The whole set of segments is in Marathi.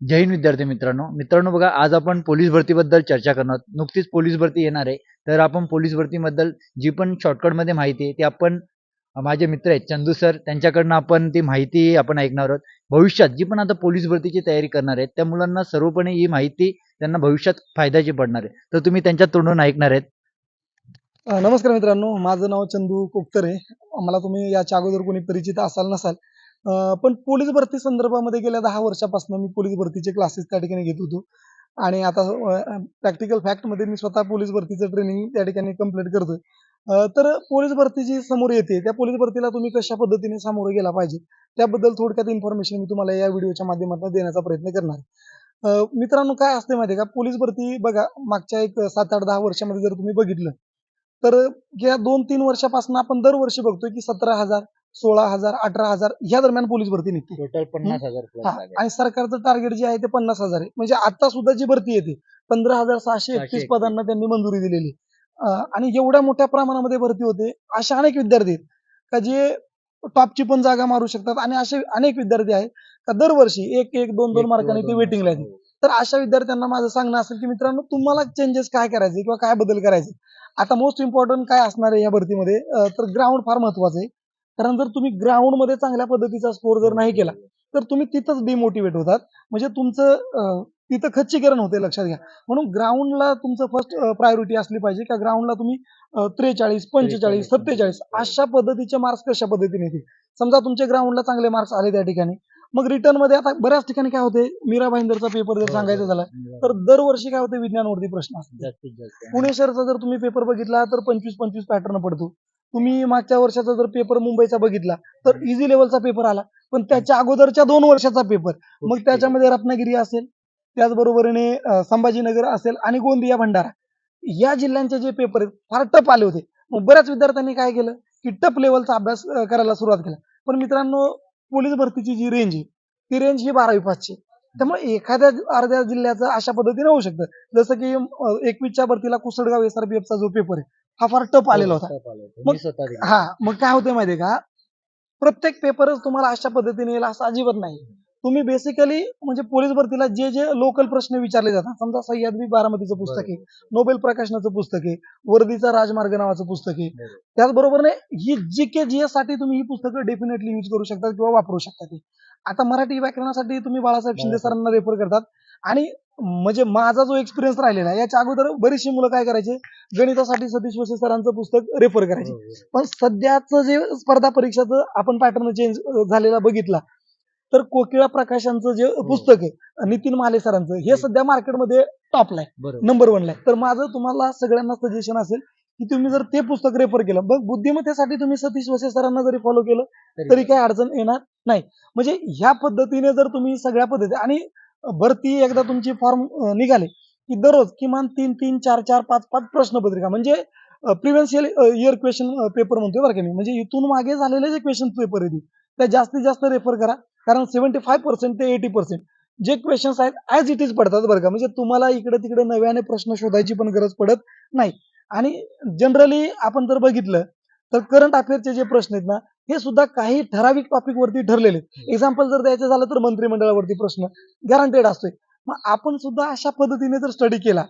जय हिंद विद्यार्थी मित्रांनो. मित्रांनो बघा आज आपण पोलीस भरतीबद्दल चर्चा करणार. आहोत. नुकतीच पोलीस भरती येणार आहे. तर आपण पोलीस भरतीबद्दल जी पण शॉर्टकटमध्ये माहिती आहे ती आपण माझे मित्र आहेत चंदू सर त्यांच्याकडनं आपण ती माहिती आपण ऐकणार आहोत. भविष्यात जी पण आता पोलीस भरतीची तयारी करणार आहेत त्या मुलांना सर्वपणे ही माहिती त्यांना भविष्यात फायद्याची पडणार आहे. तर तुम्ही त्यांच्या तोंडून ऐकणार आहेत. नमस्कार मित्रांनो. माझं नाव चंदू कोपतरे. मला तुम्ही याच्या अगोदर कोणी परिचित असाल नसाल पण पोलीस भरती संदर्भामध्ये गेल्या दहा वर्षापासून मी पोलीस भरतीचे क्लासेस त्या ठिकाणी घेत होतो. आणि आता प्रॅक्टिकल फॅक्टमध्ये मी स्वतः पोलीस भरतीचं ट्रेनिंग त्या ठिकाणी कंप्लीट करतोय. तर पोलीस भरती जी समोर येते त्या पोलीस भरतीला तुम्ही कशा पद्धतीने सामोरं गेला पाहिजे? त्याबद्दल थोडक्यात इन्फॉर्मेशन मी तुम्हाला या व्हिडिओच्या माध्यमातून देण्याचा प्रयत्न करणार मित्रांनो काय असते माहिती का? पोलीस भरती बघा मागच्या एक सात आठ दहा वर्षामध्ये जर तुम्ही बघितलं तर या दोन तीन वर्षापासून आपण दरवर्षी बघतोय की सतरा हजार सोळा हजार अठरा हजार या दरम्यान पोलीस भरती निघते. टोटल पन्नास हजार plus हा, लागेल. आणि सरकारचं टार्गेट जे आहे ते पन्नास हजार आहे. म्हणजे आता सुद्धा जी भरती येते पंधरा हजार सहाशे एकतीस 631. पदांना त्यांनी मंजुरी दिलेली. अं, आणि एवढ्या मोठ्या प्रमाणामध्ये भरती होते असे अनेक विद्यार्थी आहेत का जे टॉपची पण जागा मारू शकतात आणि असे अनेक विद्यार्थी आहेत का दरवर्षी एक एक दोन दोन एक मार्काने किंवा ते दोन वेटिंगला. येते तर अशा विद्यार्थ्यांना माझं सांगणं असेल की मित्रांनो तुम्हाला चेंजेस काय करायचे किंवा काय बदल करायचे? आता मोस्ट इम्पॉर्टंट काय असणार आहे या भरतीमध्ये? अं, तर ग्राउंड फार महत्वाचं आहे. कारण जर तुम्ही ग्राउंडमध्ये चांगल्या पद्धतीचा स्कोर जर नाही केला तर तुम्ही तिथंच डिमोटिवेट होतात. म्हणजे तुमचं तिथं खच्चीकरण होते लक्षात घ्या. म्हणून ग्राउंडला तुमचं फर्स्ट प्रायोरिटी असली पाहिजे का ग्राउंडला तुम्ही त्रेचाळीस पंचेचाळीस 43, सत्तेचाळीस अशा पद्धतीचे मार्क्स कशा पद्धतीने येतील? समजा तुमच्या ग्राउंडला चांगले मार्क्स आले त्या ठिकाणी. मग रिटर्नमध्ये आता बऱ्याच ठिकाणी काय होते? मीरा भाईंदरचा पेपर जर सांगायचा झाला तर दरवर्षी काय होते? विज्ञानवरती प्रश्न असतात. पुणे शहरचा जर तुम्ही पेपर बघितला तर पंचवीस पंचवीस पॅटर्न पडतो. तुम्ही मागच्या वर्षाचा जर पेपर मुंबईचा बघितला तर इझी लेवलचा पेपर आला. पण त्याच्या अगोदरच्या दोन वर्षाचा पेपर मग त्याच्यामध्ये रत्नागिरी असेल त्याचबरोबरीने संभाजीनगर असेल आणि गोंदिया भंडारा. या जिल्ह्यांचे जे पेपर आहेत फार टप आले होते. मग बऱ्याच विद्यार्थ्यांनी काय केलं की टप लेवलचा अभ्यास करायला सुरुवात केला. पण मित्रांनो पोलीस भरतीची जी रेंज आहे ती रेंज ही बारावी पाचशे त्यामुळे एखाद्या अर्ध्या जिल्ह्याचं अशा पद्धतीने होऊ शकतं जसं की एकवीसच्या भरतीला कुसडगाव एसआरपीएफचा जो पेपर आहे हा फार टप आलेला होता. मग-. हा मग काय होतंय माहितीये का प्रत्येक पेपरच तुम्हाला अशा पद्धतीने येईल असं अजिबात नाही तुम्ही बेसिकली म्हणजे पोलीस भरतीला जे जे लोकल प्रश्न विचारले जातात समजा सह्याद्री बारामतीचं पुस्तक आहे नोबेल प्रकाशनाचं पुस्तक आहे वर्दीचा राजमार्ग नावाचं पुस्तक आहे बरोबर. त्याचबरोबरने ही जी के जी एससाठी तुम्ही ही पुस्तकं डेफिनेटली यूज करू शकता किंवा वापरू शकता ती आता मराठी व्याकरणासाठी तुम्ही बाळासाहेब शिंदे. सरांना रेफर करतात आणि म्हणजे माझा जो एक्सपिरियन्स राहिलेला आहे याच्या अगोदर बरीचशी मुलं काय करायचे गणितासाठी सतीश वसे सरांचं पुस्तक रेफर करायचे. पण सध्याचं जे स्पर्धा परीक्षाचं आपण पॅटर्न चेंज झालेला बघितला तर कोकिळा प्रकाशांचं जे पुस्तक आहे नितीन माले सरांचं हे सध्या मार्केटमध्ये टॉपला आहे. नंबर वनला आहे. तर माझं तुम्हाला सगळ्यांना सजेशन असेल की तुम्ही जर ते पुस्तक रेफर केलं बघ बुद्धिमत्तेसाठी तुम्ही सतीश वसे सरांना जरी फॉलो केलं तरी काही अडचण येणार नाही. म्हणजे ह्या पद्धतीने जर तुम्ही सगळ्या पद्धती आणि भरती एकदा तुमची फॉर्म निघाले की दररोज किमान तीन तीन चार चार पाच पाच प्रश्नपत्रिका म्हणजे प्रिव्हेन्शियल इयर क्वेश्चन पेपर म्हणतोय बरं का मी. म्हणजे इथून मागे झालेले जे क्वेश्चन पेपर आहेत त्या जास्तीत जास्त रेफर करा. कारण सेव्हन्टी फाय पर्सेंट ते एटी पर्सेंट जे क्वेश्चन्स आहेत ॲज इट इज पडतात बरं का. म्हणजे तुम्हाला इकडे तिकडे नव्याने प्रश्न शोधायची पण गरज पडत नाही. आणि जनरली आपण जर बघितलं तर करंट अफेअरचे जे प्रश्न आहेत ना हे सुद्धा काही ठराविक टॉपिक वरती ठरलेले एक्झाम्पल जर द्यायचं झालं तर मंत्रिमंडळावरती प्रश्न गॅरंटेड असतोय. मग आपण सुद्धा अशा पद्धतीने जर स्टडी केला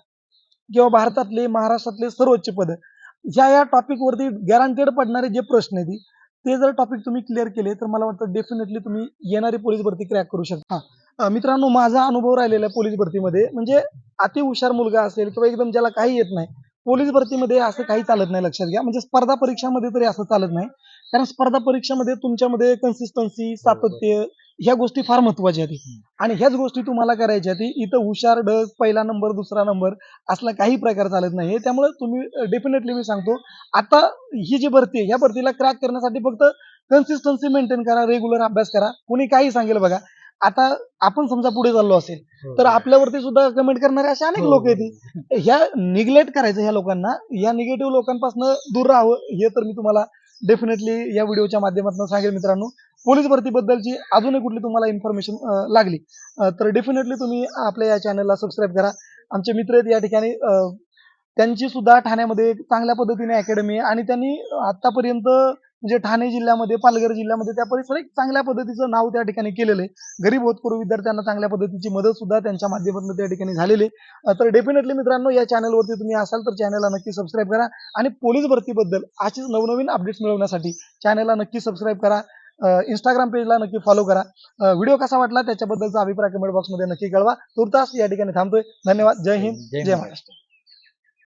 किंवा भारतातले महाराष्ट्रातले सर्वोच्च पद ह्या या टॉपिक वरती गॅरंटेड पडणारे जे प्रश्न आहेत ते जर टॉपिक तुम्ही क्लिअर केले तर मला वाटतं डेफिनेटली तुम्ही येणारी पोलीस भरती क्रॅक करू शकता. हा. मित्रांनो माझा अनुभव राहिलेला आहे पोलीस भरतीमध्ये म्हणजे अति हुशार मुलगा असेल किंवा एकदम ज्याला काही येत नाही पोलीस भरतीमध्ये असं काही चालत नाही लक्षात घ्या. म्हणजे स्पर्धा परीक्षामध्ये तरी असं चालत नाही. कारण स्पर्धा परीक्षामध्ये तुमच्यामध्ये कन्सिस्टन्सी सातत्य ह्या गोष्टी फार महत्त्वाच्या आहेत. आणि ह्याच गोष्टी तुम्हाला करायच्या आहेत. इथं हुशार डग पहिला नंबर दुसरा नंबर असला काही प्रकार चालत नाही. त्यामुळे तुम्ही डेफिनेटली मी सांगतो आता ही जी भरती आहे ह्या भरतीला क्रॅक करण्यासाठी फक्त कन्सिस्टन्सी मेंटेन करा रेग्युलर अभ्यास करा. कोणी काही सांगेल बघा. आता आपण समजा पुढे चाललो असेल तर आपल्यावरती सुद्धा कमेंट करणारे असे अनेक हो, लोक हो, आहेत ह्या निग्लेक्ट करायचं ह्या लोकांना या निगेटिव्ह लोकांपासून दूर राहावं हे तर मी तुम्हाला डेफिनेटली या व्हिडिओच्या माध्यमातून सांगेल मित्रांनो. पोलीस भरतीबद्दलची अजूनही कुठली तुम्हाला इन्फॉर्मेशन लागली? तर डेफिनेटली तुम्ही आपल्या या चॅनलला सबस्क्राईब करा. आमचे मित्र आहेत या ठिकाणी त्यांची सुद्धा ठाण्यामध्ये चांगल्या पद्धतीने अकॅडमी आहे आणि त्यांनी आतापर्यंत म्हणजे ठाणे जिल्ह्यामध्ये पालघर जिल्ह्यामध्ये त्या परिसरात एक चांगल्या पद्धतीचं नाव त्या ठिकाणी केलेलं आहे. गरीब होतकरू विद्यार्थ्यांना चांगल्या पद्धतीची मदत सुद्धा त्यांच्या माध्यमातून त्या ठिकाणी झालेली आहे. तर डेफिनेटली मित्रांनो या चॅनलवरती तुम्ही असाल तर चॅनलला नक्की सबस्क्राईब करा आणि पोलीस भरतीबद्दल अशीच नवनवीन अपडेट्स मिळवण्यासाठी चॅनलला नक्की सबस्क्राईब करा. इंस्टाग्राम पेजला नक्की फॉलो करा. व्हिडिओ कसा वाटला त्याच्याबद्दलचा अभिप्राय कमेंट बॉक्समध्ये नक्की कळवा. तुर्तास या ठिकाणी थांबतोय. धन्यवाद. जय हिंद. जय महाराष्ट्र.